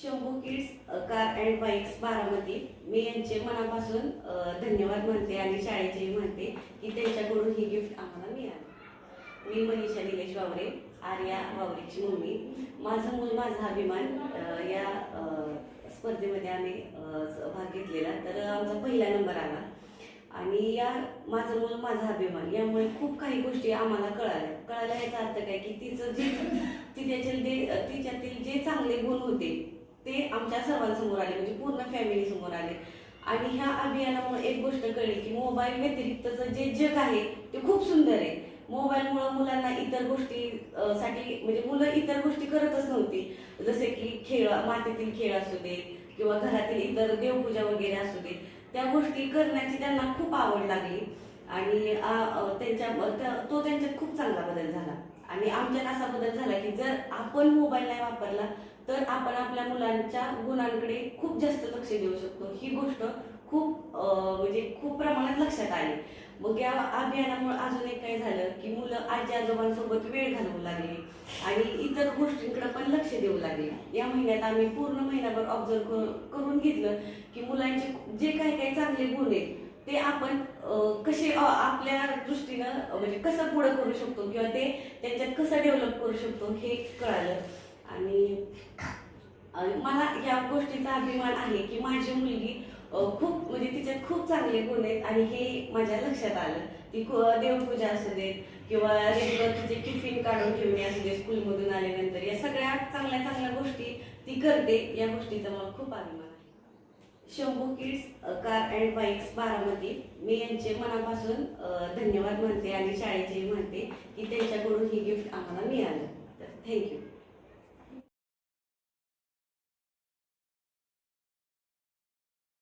Shambhu kids car and bikes Baramati. मी यांचे मनापासून धन्यवाद म्हणते आणि शाळेचे म्हणते की त्यांच्याकडून ही गिफ्ट आम्हाला मिळाली. मी मनीषा निलेश वावरे आर्या वावरेची मम्मी. माझं मूल माझा अभिमान या स्पर्धेमध्ये आम्ही भाग घेतलेला. तर आमचा पहिला नंबर आला. आणि या माझं मूल माझा अभिमान यामुळे खूप काही गोष्टी आम्हाला कळाल्या. कळाल्या याचा अर्थ काय की तिचं जे तिच्यातील जे तिच्यातील जे चांगले गुण होते ते आमच्या सर्वांसमोर आले म्हणजे पूर्ण फॅमिली समोर आले. आणि ह्या अभियानामुळे एक गोष्ट कळली की मोबाईल व्यतिरिक्तचं जे जग आहे ते खूप सुंदर आहे. मोबाईलमुळे मुलांना इतर गोष्टी साठी म्हणजे मुलं इतर गोष्टी करतच नव्हती. जसे की खेळ मातीतील खेळ असू दे किंवा घरातील इतर देवपूजा वगैरे असू दे त्या गोष्टी करण्याची त्यांना खूप आवड लागली. आणि त्यांच्या तो त्यांच्यात खूप चांगला बदल झाला. आणि आमच्यात असा बदल झाला की जर आपण मोबाईल नाही वापरला तर आपण आपल्या मुलांच्या गुणांकडे खूप जास्त लक्ष देऊ शकतो. ही गोष्ट खूप म्हणजे खूप प्रमाणात लक्षात आली. मग या अभियानामुळे अजून एक काय झालं की मुलं आजी आजोबांसोबत वेळ घालवू लागली आणि इतर गोष्टींकडे पण लक्ष देऊ लागले. या महिन्यात आम्ही पूर्ण महिनाभर ऑब्झर्व करून घेतलं की मुलांचे जे काही काही चांगले गुण आहेत ते आपण कसे आपल्या दृष्टीनं म्हणजे कसं पुढं करू शकतो किंवा ते त्यांच्यात कसं डेव्हलप करू शकतो हे कळालं. आणि मला या गोष्टीचा अभिमान आहे की माझी मुलगी खूप म्हणजे तिच्यात खूप चांगले गुण आहेत आणि हे माझ्या लक्षात आलं ती देवपूजा असू दे किंवा रेग्युलर तिचे टिफिन काढून ठेवणे असू दे स्कूलमधून आल्यानंतर या सगळ्या चांगल्या चांगल्या गोष्टी ती करते या गोष्टीचा मला खूप अभिमान आहे. Shambhu kids car and bikes Baramati मी यांचे मनापासून धन्यवाद म्हणते आणि शाळेचे म्हणते की त्यांच्याकडून ही गिफ्ट आम्हाला मिळालं. तर थँक्यू.